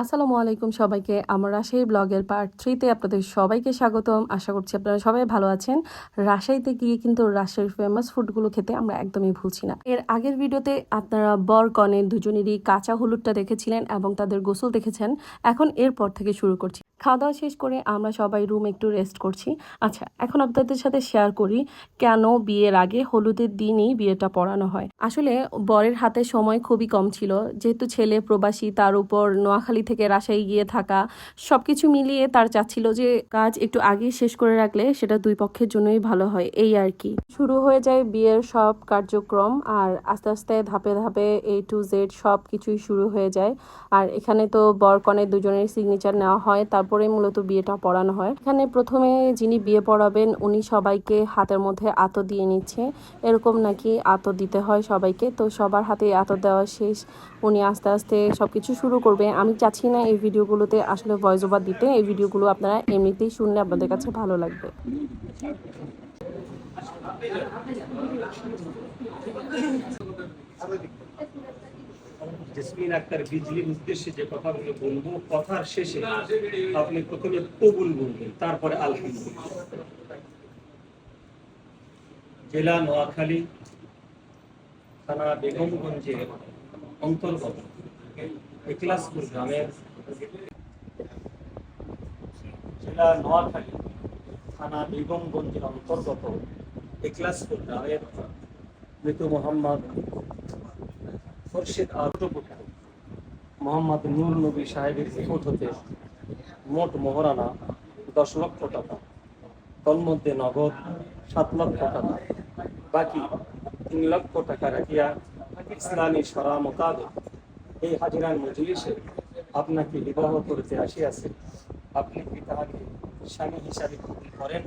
আসসালামু আলাইকুম সবাইকে। আমার রাজশাহী ব্লগের পার্ট থ্রিতে আপনাদের সবাইকে স্বাগতম। আশা করছি আপনারা সবাই ভালো আছেন। রাজশাহীতে গিয়ে কিন্তু রাজশাহীর ফেমাস ফুডগুলো খেতে আমরা একদমই ভুলছি না। এর আগের ভিডিওতে আপনারা বর কনের দুজনেরই কাঁচা হলুদটা দেখেছিলেন এবং তাদের গোসল দেখেছেন। এখন এরপর থেকে শুরু করছি। খাওয়া দাওয়া শেষ করে আমরা সবাই রুম একটু রেস্ট করছি। আচ্ছা এখন আপনাদের সাথে শেয়ার করি কেন বিয়ের আগে হলুদের দিনই বিয়েটা পড়ানো হয়। আসলে বরের হাতে সময় খুবই কম ছিল। যেহেতু ছেলে প্রবাসী, তার উপর নোয়াখালী থেকে রাজশাহী গিয়ে থাকা সবকিছু মিলিয়ে তার চাচ্ছিল যে কাজ একটু আগে শেষ করে রাখলে সেটা দুই পক্ষের জন্যই ভালো হয়, এই আর কি। শুরু হয়ে যায় বিয়ের সব কার্যক্রম আর আস্তে আস্তে ধাপে ধাপে এ টু জেড সব কিছুই শুরু হয়ে যায়। আর এখানে তো বরকনে দুজনের সিগনেচার নেওয়া হয়, তারপরে মূলত বিয়েটা পড়ানো হয়। এখানে প্রথমে যিনি বিয়ে পড়াবেন, উনি সবাইকে হাতের মধ্যে আতো দিয়ে নিচ্ছে। এরকম নাকি আতো দিতে হয় সবাইকে। তো সবার হাতে আতো দেওয়া শেষ। উনি আস্তে আস্তে সব কিছু শুরু করবে। আমি চাচ্ছি না এই ভিডিওগুলোতে আসলে ভয়েস ওভার দিতে। এই ভিডিওগুলো আপনারা এমনিতেই শুনলে আপনাদের কাছে ভালো লাগবে। জেসমিন আক্তার বিজলির উদ্দেশ্যে যে কথাগুলো বলব, কথার শেষে আপনি প্রথমে কবুল বলবেন, তারপরে আলহামদুলিল্লাহ। জেলা নোয়াখালী, থানা বেগমগঞ্জের অন্তর্গত একলাসপুর গ্রামের জেলা নোয়াখালী থানা বেগমগঞ্জের অন্তর্গত। একলাসপুর গ্রামের মৃত মোহাম্মদ খোরশেদ আত্মপুত্র মোহাম্মদ নূর নবী সাহেবের নিকট হতে মোট মোহরানা দশ লক্ষ টাকা। তন্মধ্যে নগদ সাত লক্ষ টাকা। বাকি তিন লক্ষ টাকা রাখিয়া ইসলামী সরা মোতাবেক এই হাজিরান মজলিসে আপনাকে বিবাহ করতে আসিয়াছে। আপনি কি তাহাকে স্বামী হিসাবে কবুল করেন?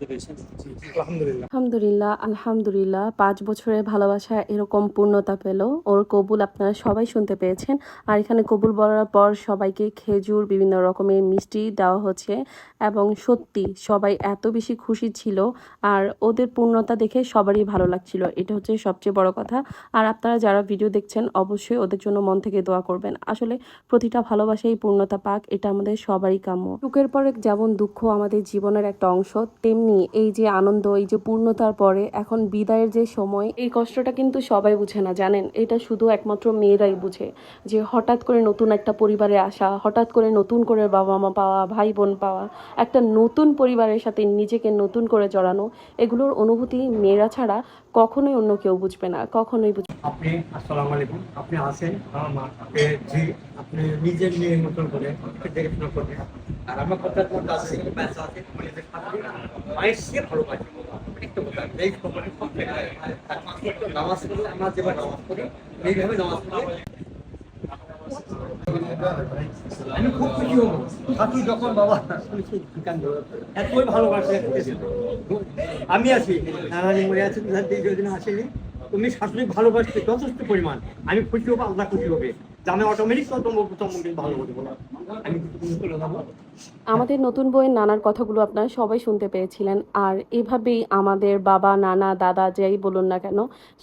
আলহামদুলিল্লাহ। আলহামদুলিল্লাহ পাঁচ বছরের ভালোবাসা এরকম পূর্ণতা পেল। ওর কবুল আপনারা সবাই শুনতে পেয়েছেন। আর এখানে কবুল বলার পর সবাইকে খেজুর বিভিন্ন রকমের মিষ্টি দেওয়া হচ্ছে। এবং সত্যি সবাই এত বেশি খুশি ছিল। আর ওদের পূর্ণতা দেখে সবারই ভালো লাগছিল। এটা হচ্ছে সবচেয়ে বড় কথা। আর আপনারা যারা ভিডিও দেখছেন অবশ্যই ওদের জন্য মন থেকে দোয়া করবেন। আসলে প্রতিটা ভালোবাসাই পূর্ণতা পাক। এটা আমাদের সবারই কাম্য। সুখের পরে যেমন দুঃখ আমাদের জীবনের একটা অংশ তেমনি এই যে আনন্দ, এই যে পূর্ণতার পরে, এখন বিদায়ের যে সময়, এই কষ্টটা কিন্তু সবাই বুঝে না, জানেন? এটা শুধু একমাত্র মেয়েরাই বুঝে। যে হঠাৎ করে নতুন একটা পরিবারে আসা, হঠাৎ করে নতুন করে বাবা মা পাওয়া ভাই বোন পাওয়া, একটা নতুন পরিবারের সাথে নিজেকে নতুন করে জড়ানো, এগুলোর অনুভূতি মেয়েরা ছাড়া কখনোই অন্য কেউ বুঝবে না, কখনোই বুঝবে আপনি আলাইকুম। আপনি আপনি নিজের মতন করে আর আমার কথা যে আপনি মায়ের সে পড়লে আমি খুব খুশি হব। থাকি যখন বাবা, এতই আমি আছি নানানি মরে আছে দীর্ঘদিন আসেনি, তুমি শাশুড়ি ভালোবাসতে যথেষ্ট পরিমাণ। আমি খুশি হব, আল্লাহ খুশি হবে। আমাদের নতুন বইয়ের নানার কথাগুলো আপনারা সবাই শুনতে পেয়েছিলেন, আর এভাবেই আমাদের বাবা, নানা, দাদা যাই বলুন না কেন,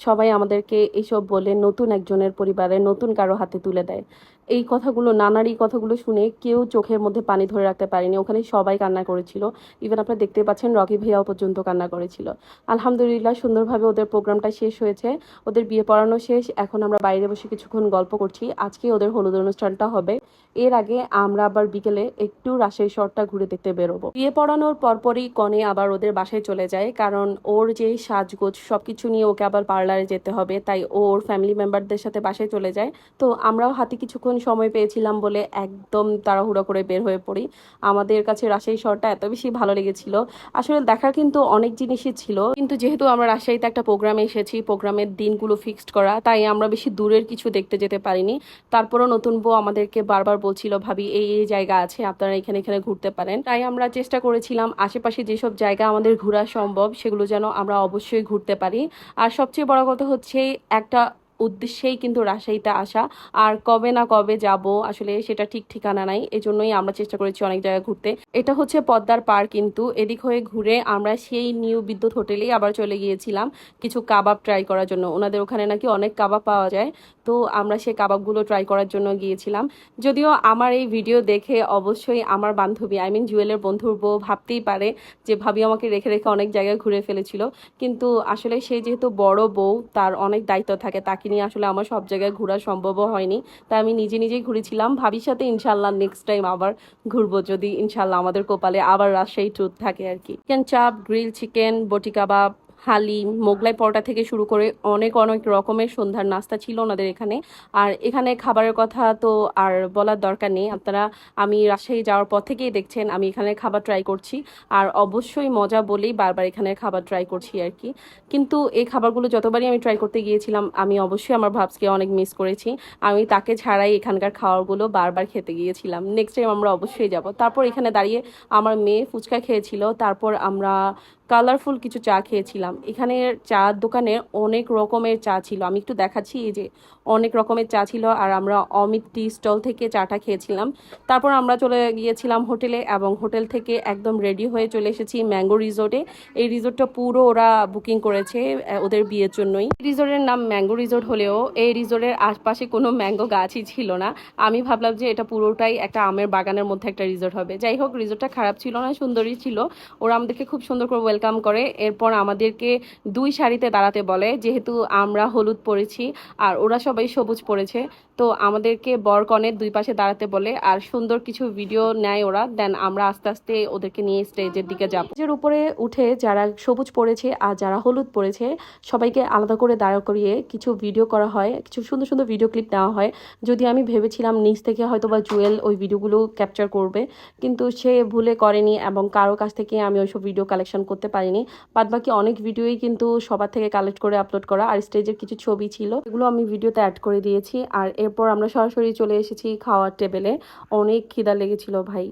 সবাই আমাদেরকে এইসব বলে নতুন একজনের পরিবারে নতুন কারও হাতে তুলে দেয়। এই কথাগুলো, নানার এই কথাগুলো শুনে কেউ চোখের মধ্যে পানি ধরে রাখতে পারেনি। ওখানে সবাই কান্না করেছিল। ইভেন আপনারা দেখতে পাচ্ছেন, রকি ভাইয়াও পর্যন্ত কান্না করেছিল। আলহামদুলিল্লাহ, সুন্দরভাবে ওদের প্রোগ্রামটা শেষ হয়েছে। ওদের বিয়ে পড়ানো শেষ। এখন আমরা বাইরে বসে কিছুক্ষণ গল্প করছি। আজকে ওদের হলুদ অনুষ্ঠানটা হবে। এর আগে আমরা আবার বিকেলে একটু রাজশাহী শহরটা ঘুরে দেখতে বেরোবো। বিয়ে পড়ানোর পরপরই কনে আবার ওদের বাসায় চলে যায়, কারণ ওর যে সাজগোজ সবকিছু নিয়ে ওকে আবার পার্লারে যেতে হবে, তাই ওর ফ্যামিলি মেম্বারদের সাথে বাসায় চলে যায়। তো আমরাও হাতে কিছুক্ষণ সময় পেয়েছিলাম বলে একদম তাড়াহুড়ো করে বের হয়ে পড়ি। আমাদের কাছে রাজশাহী শহরটা এত বেশি ভালো লেগেছিল। আসলে দেখার কিন্তু অনেক জিনিসই ছিল। কিন্তু যেহেতু আমরা রাজশাহীতে একটা প্রোগ্রামে এসেছি প্রোগ্রামের দিনগুলো ফিক্সড করা, তাই আমরা বেশি দূরের কিছু দেখতে যেতে পারিনি। তারপরও নতুন বউ আমাদেরকে বারবার বলছিল, ভাবি, এই এই জায়গা আছে, আপনারা এখানে এখানে ঘুরতে পারেন। তাই আমরা চেষ্টা করেছিলাম, আশেপাশে যেসব জায়গা আমাদের ঘোরা সম্ভব, সেগুলো যেন আমরা অবশ্যই ঘুরতে পারি। আর সবচেয়ে বড় কথা হচ্ছে, একটা উদ্দেশ্যেই কিন্তু রাজশাহীতে আসা। আর কবে না কবে যাব, আসলে সেটা ঠিক ঠিকানা নাই, এজন্যই আমরা চেষ্টা করেছি অনেক জায়গায় ঘুরতে। এটা হচ্ছে পদ্মার পার কিন্তু, এদিক হয়ে ঘুরে আমরা সেই নিউ বিদ্যুৎ হোটেলেই আবার চলে গিয়েছিলাম কিছু কাবাব ট্রাই করার জন্য। ওনাদের ওখানে নাকি অনেক কাবাব পাওয়া যায়, তো আমরা সেই কাবাবগুলো ট্রাই করার জন্য গিয়েছিলাম। যদিও আমার এই ভিডিও দেখে অবশ্যই আমার বান্ধবী আই মিন জুয়েলের বন্ধুর বউ ভাবতেই পারে যে ভাবি আমাকে রেখে রেখে অনেক জায়গায় ঘুরে ফেলেছিল। কিন্তু আসলে সে যেহেতু বড় বউ, তার অনেক দায়িত্ব থাকে, তাকে নিয়ে আসলে আমার সব জায়গায় ঘোরা সম্ভবও হয়নি। তাই আমি নিজে নিজেই ঘুরেছিলাম। ভাবির সাথে ইনশাল্লাহ নেক্সট টাইম আবার ঘুরবো যদি ইনশাল্লাহ আমাদের কপালে আবার রাজশাহী ট্যুর থাকে আর কি। চিকেন চাপ গ্রিল চিকেন বটি কাবাব হালিম, মোগলাই পরোটা থেকে শুরু করে অনেক অনেক রকমের সন্ধ্যার নাস্তা ছিল ওনাদের এখানে। আর এখানে খাবারের কথা তো আর বলার দরকার নেই। আপনারা, আমি রাজশাহী যাওয়ার পর থেকেই দেখছেন, আমি এখানে খাবার ট্রাই করছি। আর অবশ্যই মজা বলেই বারবার এখানে খাবার ট্রাই করছি আর কি। কিন্তু এই খাবারগুলো যতবারই আমি ট্রাই করতে গিয়েছিলাম, আমি অবশ্যই আমার ভাবসকে অনেক মিস করেছি। আমি তাকে ছাড়াই এখানকার খাবারগুলো বারবার খেতে গিয়েছিলাম। নেক্সট টাইম আমরা অবশ্যই যাব। তারপর এখানে দাঁড়িয়ে আমার মেয়ে ফুচকা খেয়েছিল। তারপর আমরা কালারফুল কিছু চা খেয়েছিলাম। এখানে চার দোকানে অনেক রকমের চা ছিল। আমি একটু দেখাচ্ছি এই যে অনেক রকমের চা ছিল আর আমরা অমিত টি স্টল থেকে চাটা খেয়েছিলাম। তারপর আমরা চলে গিয়েছিলাম হোটেলে এবং হোটেল থেকে একদম রেডি হয়ে চলে এসেছি ম্যাঙ্গো রিসোর্টে। এই রিসোর্টটা পুরো ওরা বুকিং করেছে ওদের বিয়ের জন্যই। রিসোর্টের নাম ম্যাঙ্গো রিসোর্ট হলেও এই রিসোর্টের আশপাশে কোনো ম্যাঙ্গো গাছই ছিল না। আমি ভাবলাম যে এটা পুরোটাই একটা আমের বাগানের মধ্যে একটা রিসোর্ট হবে। যাই হোক, রিসোর্টটা খারাপ ছিল না, সুন্দরই ছিল। ওরা আমাদেরকে খুব সুন্দর করে ওয়েলকাম করে। এরপর আমাদেরকে দুই শাড়িতে দাঁড়াতে বলে, যেহেতু আমরা হলুদ পরেছি, আর ওরা সবাই সবুজ পরেছে। তো আমাদেরকে বরকনের দুই পাশে দাঁড়াতে বলে, আর সুন্দর কিছু ভিডিও নেয় ওরা, দেন আমরা আস্তে আস্তে ওদেরকে নিয়ে স্টেজের দিকে যাব। স্টেজের উপরে উঠে যারা সবুজ পরেছে আর যারা হলুদ পরেছে সবাইকে আলাদা করে দাঁড়া করিয়ে কিছু ভিডিও করা হয়, কিছু সুন্দর সুন্দর ভিডিও ক্লিপ নেওয়া হয়। যদি আমি ভেবেছিলাম নিচ থেকে হয়তো বা জুয়েল ওই ভিডিওগুলো ক্যাপচার করবে, কিন্তু সে ভুলে করেনি এবং কারও কাছ থেকে আমি ওইসব ভিডিও কালেকশন করতে পারিনি। বাদ বাকি অনেক ভিডিওই কিন্তু সবার থেকে কালেক্ট করে আপলোড করা, আর স্টেজের কিছু ছবি ছিল, এগুলো আমি ভিডিওতে অ্যাড করে দিয়েছি। আর এরপর আমরা সরাসরি চলে এসেছি খাওয়ার টেবিলে। অনেক খিদা লেগেছিল ভাই।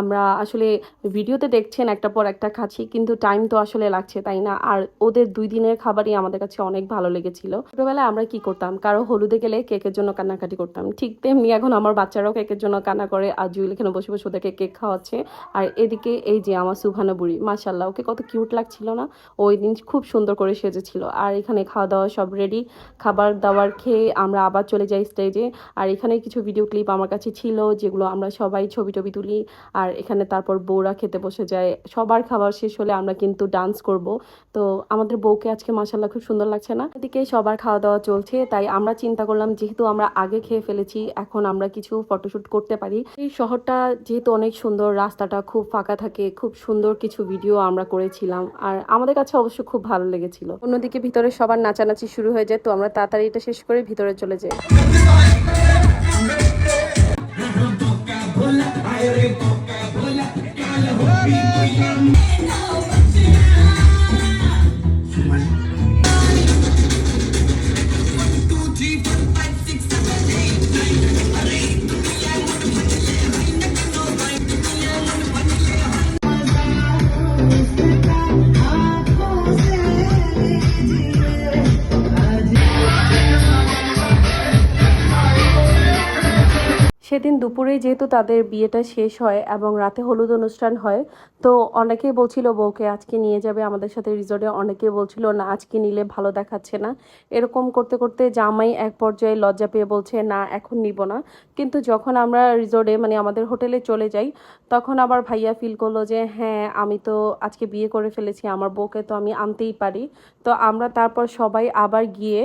আমরা আসলে ভিডিওতে দেখছেন একটা পর একটা খাচ্ছি, কিন্তু টাইম তো আসলে লাগছে, তাই না? আর ওদের দুই দিনের খাবারই আমাদের কাছে অনেক ভালো লেগেছিল। ছোটোবেলায় আমরা কি করতাম? কারও হলুদে গেলে কেকের জন্য কান্নাকাটি করতাম। ঠিক তেমনি এখন আমার বাচ্চারাও কেকের জন্য কান্না করে, আর জুইল এখানে বসে বসে ওদেরকে কেক খাওয়াচ্ছে। আর এদিকে এই যে আমার সুভানা বুড়ি মাসাল্লাহ ওকে কত কিউট লাগছিল না? ওই দিন খুব সুন্দর করে সেজেছিল। আর এখানে খাওয়া দাওয়া সব রেডি খাবার দাবার খেয়ে আমরা আবার চলে যাই স্টেজে আর এখানে কিছু ভিডিও ক্লিপ আমার কাছে ছিল, যেগুলো আমরা সবাই ছবি টবি তুলি। আর এখানে তারপর বউরা খেতে বসে যায়। সবার খাবার শেষ হলে আমরা কিন্তু ডান্স করব। তো আমাদের বউকে আজকে মাসাল্লাহ খুব সুন্দর লাগছে না? এদিকে সবার খাওয়া দাওয়া চলছে, তাই আমরা চিন্তা করলাম যেহেতু আমরা আগে খেয়ে ফেলেছি, এখন আমরা কিছু ফটোশ্যুট করতে পারি। এই শহরটা যেহেতু অনেক সুন্দর, রাস্তাটা খুব ফাঁকা থাকে, খুব সুন্দর কিছু ভিডিও আমরা করেছিলাম। আর আমাদের কাছে অবশ্য খুব ভালো লেগেছিল। অন্যদিকে ভিতরে সবার নাচানাচি শুরু হয়ে যায়, তো আমরা তাড়াতাড়ি এটা শেষ করে ভিতরে চলে যাই। Happy birthday. দুপুরে যেহেতু তাদের বিয়েটা শেষ হয় এবং রাতে হলুদ অনুষ্ঠান হয়, তো অনেকেই বলছিল বউকে আজকে নিয়ে যাবে, আমাদের সাথে রিসোর্টে অনেকে বলছিল, না, আজকে নিলে ভালো দেখাচ্ছে না। এরকম করতে করতে জামাই এক পর্যায়ে লজ্জা পেয়ে বলছে, না, এখন নিব না। কিন্তু যখন আমরা রিসোর্টে মানে আমাদের হোটেলে চলে যাই, তখন আবার ভাইয়া ফিল করল যে হ্যাঁ আমি তো আজকে বিয়ে করে ফেলেছি, আমার বউকে তো আমি আনতেই পারি। তো আমরা তারপর সবাই আবার গিয়ে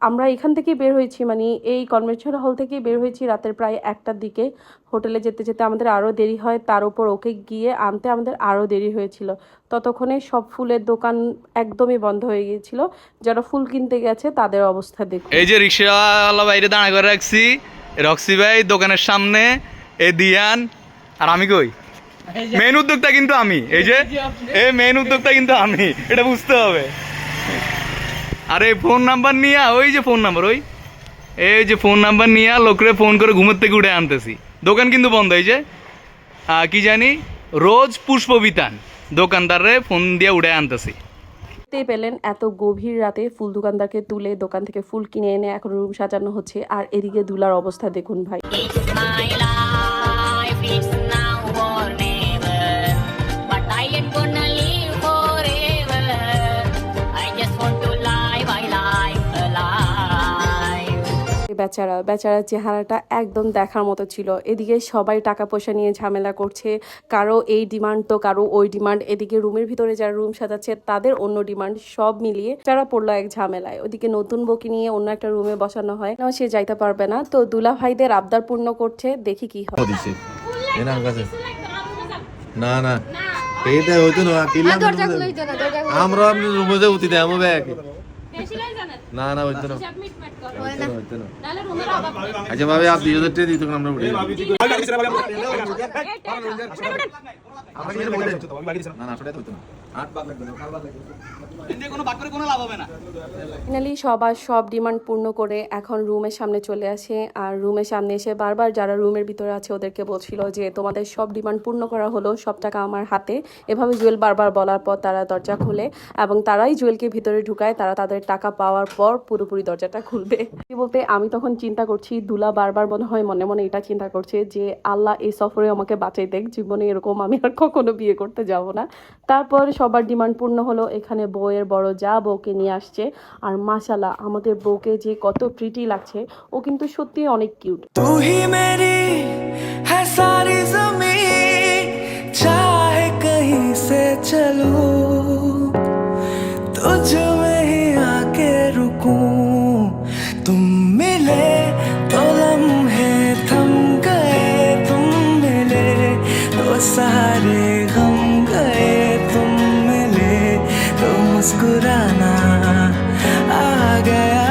আমরা এখান থেকে বের হয়েছি মানে এই কনভেনশন হল থেকে বের হয়েছি রাতের প্রায় একটার দিকে। হোটেলে যেতে যেতে আমাদের আরও দেরি হয়, তার উপর ওকে গিয়ে আনতে আমাদের আরও দেরি হয়েছিল। ততক্ষণে সব ফুলের দোকান একদমই বন্ধ হয়ে গিয়েছিল। যারা ফুল কিনতে গেছে তাদের অবস্থা দেখুন। এই যে রিক্সাওয়ালা বাইরে দাঁড়া করে রাখছি, রক্সি ভাই দোকানের সামনে এ দিয়ান, আর আমি কই? মেন উদ্যোক্তা কিন্তু আমি, এই যে এ মেন উদ্যোক্তা কিন্তু আমি, এটা বুঝতে হবে। আরে ফোন নাম্বার নিয়ে ওই যে ফোন নাম্বার ওই। এই যে ফোন নাম্বার নিয়ে লোকরে ফোন করে ঘুমের থেকে উঠে আনতেছি। দোকান কিন্তু বন্ধ এই যে। কি জানি? রোজ পুষ্পবিতান দোকানদারে ফোন দিয়ে উঠে আনতেছি। দেখতেই পেলেন এত গভীর রাতে ফুল দোকানদারকে তুলে দোকান থেকে ফুল কিনে এনে এখন রুম সাজানো হচ্ছে। আর এদিকে দুলার অবস্থা দেখুন ভাই। বেচারা বেচারার চেহারাটা একদম দেখার মতো ছিল। এদিকে সবাই টাকা পয়সা নিয়ে ঝামেলা করছে। কারও এই ডিমান্ড তো কারও ওই ডিমান্ড। এদিকে রুমের ভিতরে যারা রুম সাজাচ্ছে তাদের অন্য ডিমান্ড সব মিলিয়ে তারা পড়ল এক ঝামেলায়। ওদিকে নতুন বকি নিয়ে অন্য একটা রুমে বসানো হয়। না সে যাইতে পারবে না। তো দুলা ভাইদের আবদার পূর্ণ করছে দেখি কি হয়। না না এইটা হইতো না আমরা রুমে যে উঠি দেয় না না হইতো না হইতো না আচ্ছা ভাবে আপনি দুই হাজার টাকা দিত আমরা উঠে না না আসলে হইতো না ফাইনালি সবার সব ডিমান্ড পূর্ণ করে এখন রুমের সামনে চলে আসে। আর রুমের সামনে এসে বারবার যারা রুমের ভিতরে আছে ওদেরকে বলছিল যে তোমাদের সব ডিমান্ড পূর্ণ করা হলো সব টাকা আমার হাতে। এভাবে জুয়েল বারবার বলার পর তারা দরজা খুলে এবং তারাই জুয়েলকে ভিতরে ঢুকায়। তারা তাদের টাকা পাওয়ার পর পুরোপুরি দরজাটা খুলবে। কি বলতে আমি তখন চিন্তা করছি দুলা বারবার মনে হয় মনে মনে এটা চিন্তা করছে যে আল্লাহ এই সফরে আমাকে বাঁচাই দেখ জীবনে এরকম আমি আর কখনো বিয়ে করতে যাব না। তারপর সবার ডিমান্ড পূর্ণ হলো, এখানে বউয়ের বড় যা বউকে নিয়ে আসছে। আর মাশালা আমাদের বউকে যে কত প্রিটি লাগছে, ও কিন্তু সত্যি অনেক কিউট A Guiana.